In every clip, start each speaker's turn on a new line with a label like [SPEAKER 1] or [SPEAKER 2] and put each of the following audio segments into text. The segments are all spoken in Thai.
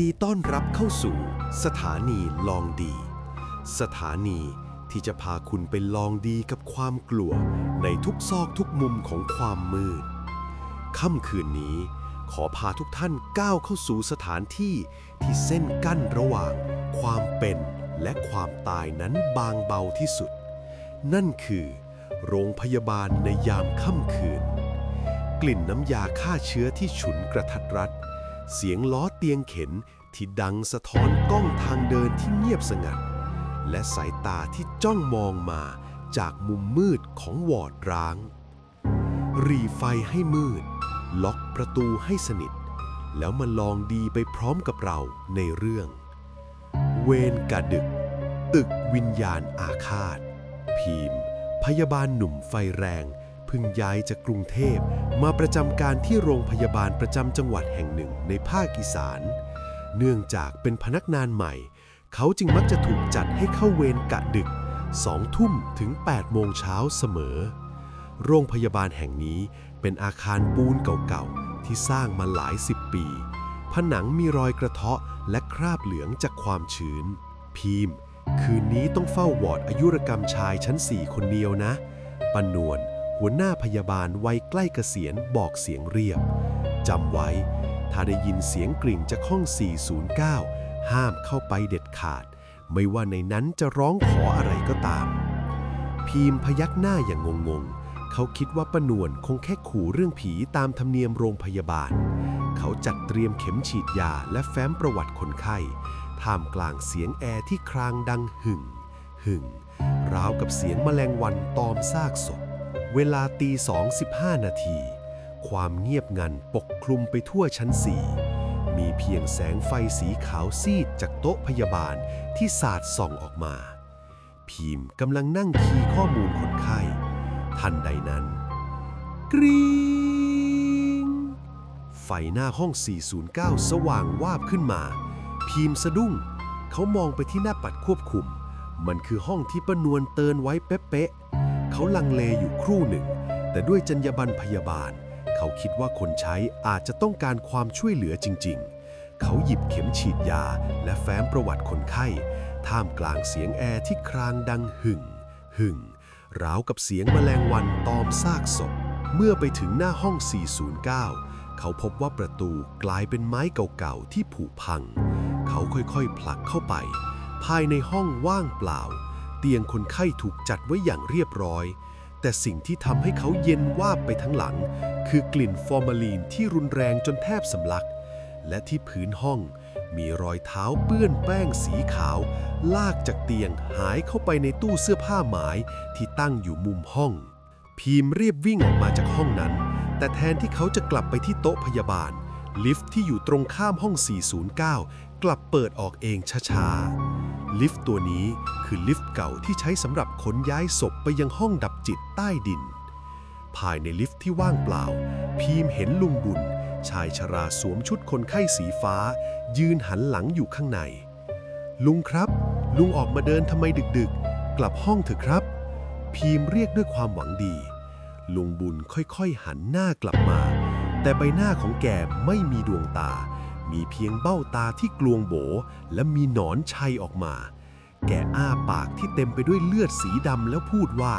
[SPEAKER 1] ดีต้อนรับเข้าสู่ สถานีลองดี สถานีที่จะพาคุณไปลองดีกับความกลัวในทุกซอกทุกมุมของความมืด ค่ำคืนนี้ ขอพาทุกท่านก้าวเข้าสู่สถานที่ที่เส้นกั้นระหว่าง ความเป็นและความตายนั้นบางเบาที่สุด นั่นคือ โรงพยาบาลในยามค่ำคืน กลิ่นน้ำยาฆ่าเชื้อที่ฉุนกระทัดรัด เสียงล้อเตียงเข็นที่ดังสะท้อนกล้องทางเดินที่เงียบสงัด และสายตาที่จ้องมองมาจากมุมมืดของวอร์ดร้าง รีไฟให้มืด ล็อกประตูให้สนิท แล้วมาลองดีไปพร้อมกับเราในเรื่อง เวรกะดึก ตึกวิญญาณอาฆาต พีม พยาบาลหนุ่มไฟแรง พิ่งย้ายจากกรุงเทพมาประจำการที่โรงพยาบาลประจำจังหวัดแห่งหนึ่งในภาคอีสาน เนื่องจากเป็นพนักงานใหม่ เขาจึงมักจะถูกจัดให้เข้าเวรกะดึกสองทุ่มถึง 8 โมงเช้าเสมอ โรงพยาบาลแห่งนี้เป็นอาคารปูนเก่าๆ ที่สร้างมาหลายสิบปี ผนังมีรอยกระเทาะและคราบเหลืองจากความชื้น พีม คืนนี้ต้องเฝ้าวอร์ดอายุรกรรมชายชั้นสี่คนเดียวนะปนวน หัวหน้าพยาบาลวัยใกล้เกษียณบอกเสียงเรียบจำไว้ ถ้าได้ยินเสียงกริ่งจากห้อง 409 ห้ามเข้าไปเด็ดขาด ไม่ว่าในนั้นจะร้องขออะไรก็ตาม พีมพยักหน้าอย่างงงๆ เขาคิดว่าปนวลคงแค่ขู่เรื่องผีตามธรรมเนียมโรงพยาบาล เขาจัดเตรียมเข็มฉีดยาและแฟ้มประวัติคนไข้ ท่ามกลางเสียงแอร์ที่ครางดังหึ่ง หึ่ง ราวกับเสียงแมลงวันตอมซากศพ เวลาตีสองสิบห้านาที ความเงียบงันปกคลุมไปทั่วชั้นสี่มีเพียงแสงไฟสีขาวซีดจากโต๊ะพยาบาลที่สาดส่องออกมา พีมกำลังนั่งคีย์ข้อมูลคนไข้ ทันใดนั้น กรีงไฟหน้าห้อง 409 สว่างวาบขึ้นมา พีมสะดุ้ง เขามองไปที่หน้าปัดควบคุม มันคือห้องที่ป้านวลเตือนไว้เป๊ะ เขาลังเลอยู่ครู่หนึ่ง แต่ด้วยจรรยาบรรณพยาบาล เขาคิดว่าคนใช้อาจจะต้องการความช่วยเหลือจริง ๆ เขาหยิบเข็มฉีดยาและแฟ้มประวัติคนไข้ ท่ามกลางเสียงแอร์ที่ครางดังหึ่ง หึ่ง ราวกับเสียงแมลงวันตอมซากศพ เมื่อไปถึงหน้าห้อง 409 เขาพบว่าประตูกลายเป็นไม้เก่าๆที่ผุพัง เขาค่อยๆ ผลักเข้าไป ภายในห้องว่างเปล่า เตียงคนไข้ถูกจัดไว้อย่างเรียบร้อย แต่สิ่งที่ทำให้เขาเย็นวาบไปทั้งหลัง คือกลิ่นฟอร์มาลีนที่รุนแรงจนแทบสำลัก และที่พื้นห้องมีรอยเท้าเปื้อนแป้งสีขาว ลากจากเตียงหายเข้าไปในตู้เสื้อผ้าหมายที่ตั้งอยู่มุมห้อง พีมรีบวิ่งออกมาจากห้องนั้น แต่แทนที่เขาจะกลับไปที่โต๊ะพยาบาล ลิฟต์ที่อยู่ตรงข้ามห้อง 409 กลับเปิดออกเองช้าๆ ลิฟต์ตัวนี้คือลิฟต์เก่าที่ใช้สำหรับขนย้ายศพไปยังห้องดับจิตใต้ดิน ภายในลิฟต์ที่ว่างเปล่า พีมเห็นลุงบุญ ชายชราสวมชุดคนไข้สีฟ้า ยืนหันหลังอยู่ข้างใน ลุงครับ ลุงออกมาเดินทำไมดึกๆ กลับห้องเถอะครับ พีมเรียกด้วยความหวังดี ลุงบุญค่อยๆหันหน้ากลับมา แต่ใบหน้าของแกไม่มีดวงตา มีเพียงเบ้าตาที่กลวงโบ และมีหนอนชัยออกมา แกอ้าปากที่เต็มไปด้วยเลือดสีดำแล้วพูดว่า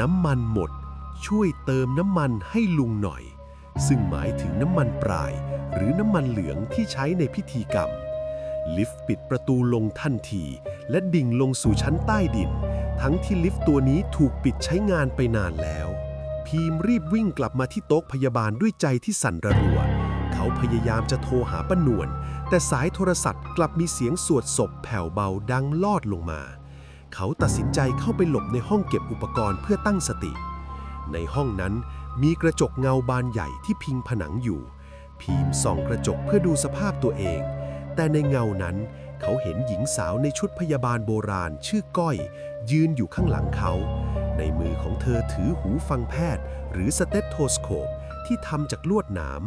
[SPEAKER 1] น้ำมันหมด ช่วยเติมน้ำมันให้ลุงหน่อย ซึ่งหมายถึงน้ำมันปลาย หรือน้ำมันเหลืองที่ใช้ในพิธีกรรม ลิฟต์ปิดประตูลงทันที และดิ่งลงสู่ชั้นใต้ดิน ทั้งที่ลิฟต์ตัวนี้ถูกปิดใช้งานไปนานแล้ว พีมรีบวิ่งกลับมาที่โต๊ะพยาบาลด้วยใจที่สั่นระรัว เขาพยายามจะโทรหาป้านวลแต่สายโทรศัพท์กลับมีเสียงสวดศพแผ่วเบาดังลอดลงมา เขาตัดสินใจเข้าไปหลบในห้องเก็บอุปกรณ์เพื่อตั้งสติ ในห้องนั้นมีกระจกเงาบานใหญ่ที่พิงผนังอยู่ พีมส่องกระจกเพื่อดูสภาพตัวเอง แต่ในเงานั้นเขาเห็นหญิงสาวในชุดพยาบาลโบราณชื่อก้อย ยืนอยู่ข้างหลังเขา ในมือของเธอถือหูฟังแพทย์ หรือสเตตโทสโคปที่ทำจากลวดหนาม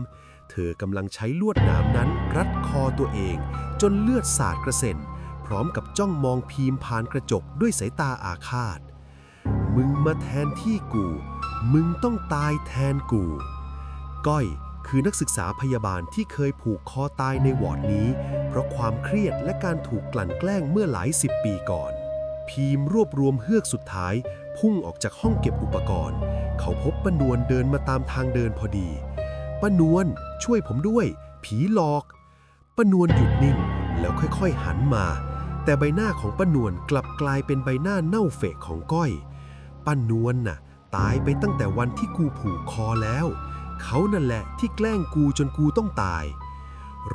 [SPEAKER 1] เธอกำลังใช้ลวดหนามนั้นรัดคอตัวเอง จนเลือดสาดกระเซ็น พร้อมกับจ้องมองพีมผ่านกระจกด้วยสายตาอาฆาต มึงมาแทนที่กู มึงต้องตายแทนกู ก้อยคือนักศึกษาพยาบาลที่เคยผูกคอตายในวอร์ดนี้ เพราะความเครียดและการถูกกลั่นแกล้งเมื่อหลายสิบปีก่อน พีมรวบรวมเฮือกสุดท้าย พุ่งออกจากห้องเก็บอุปกรณ์ เขาพบปนวลเดินมาตามทางเดินพอดี ป้านวลช่วยผมด้วย ผีหลอกป้านวลหยุดนิ่งแล้วค่อยๆหันมา แต่ใบหน้าของป้านวลกลับกลายเป็นใบหน้าเน่าเฟะของก้อยป้านวลน่ะ ตายไปตั้งแต่วันที่กูผูกคอแล้ว เขานั่นแหละที่แกล้งกูจนกูต้องตาย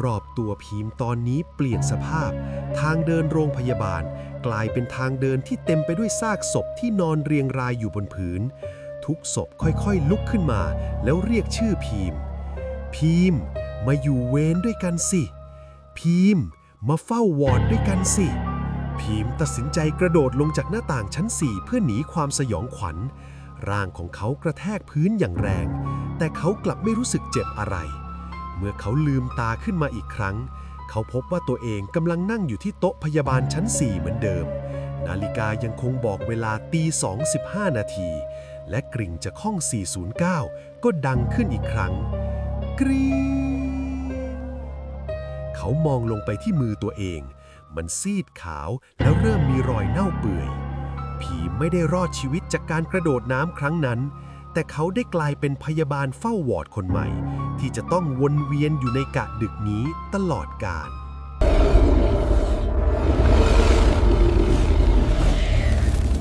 [SPEAKER 1] รอบตัวพีมตอนนี้เปลี่ยนสภาพ ทางเดินโรงพยาบาล กลายเป็นทางเดินที่เต็มไปด้วยซากศพที่นอนเรียงรายอยู่บนพื้นทุกศพค่อยๆลุกขึ้นมา แล้วเรียกชื่อพีม พีมมาอยู่เวรด้วยกันสิ พีมมาเฝ้าวอร์ดด้วยกันสิ พีมตัดสินใจกระโดดลงจากหน้าต่างชั้น4เพื่อหนีความสยองขวัญ ร่างของเขากระแทกพื้นอย่างแรง แต่เขากลับไม่รู้สึกเจ็บอะไร เมื่อเขาลืมตาขึ้นมาอีกครั้ง เขาพบว่าตัวเองกำลังนั่งอยู่ที่โต๊ะพยาบาลชั้น4เหมือนเดิม นาฬิกายังคงบอกเวลาตี2.15นาที และกริ่งจากห้อง 409 ก็ดังขึ้นอีกครั้ง กรีเขามองลงไปที่มือตัวเอง มันซีดขาวแล้วเริ่มมีรอยเน่าเปื่อย ผีไม่ได้รอดชีวิตจากการกระโดดน้ำครั้งนั้น แต่เขาได้กลายเป็นพยาบาลเฝ้าวอร์ดคนใหม่ ที่จะต้องวนเวียนอยู่ในกะดึกนี้ตลอดกาล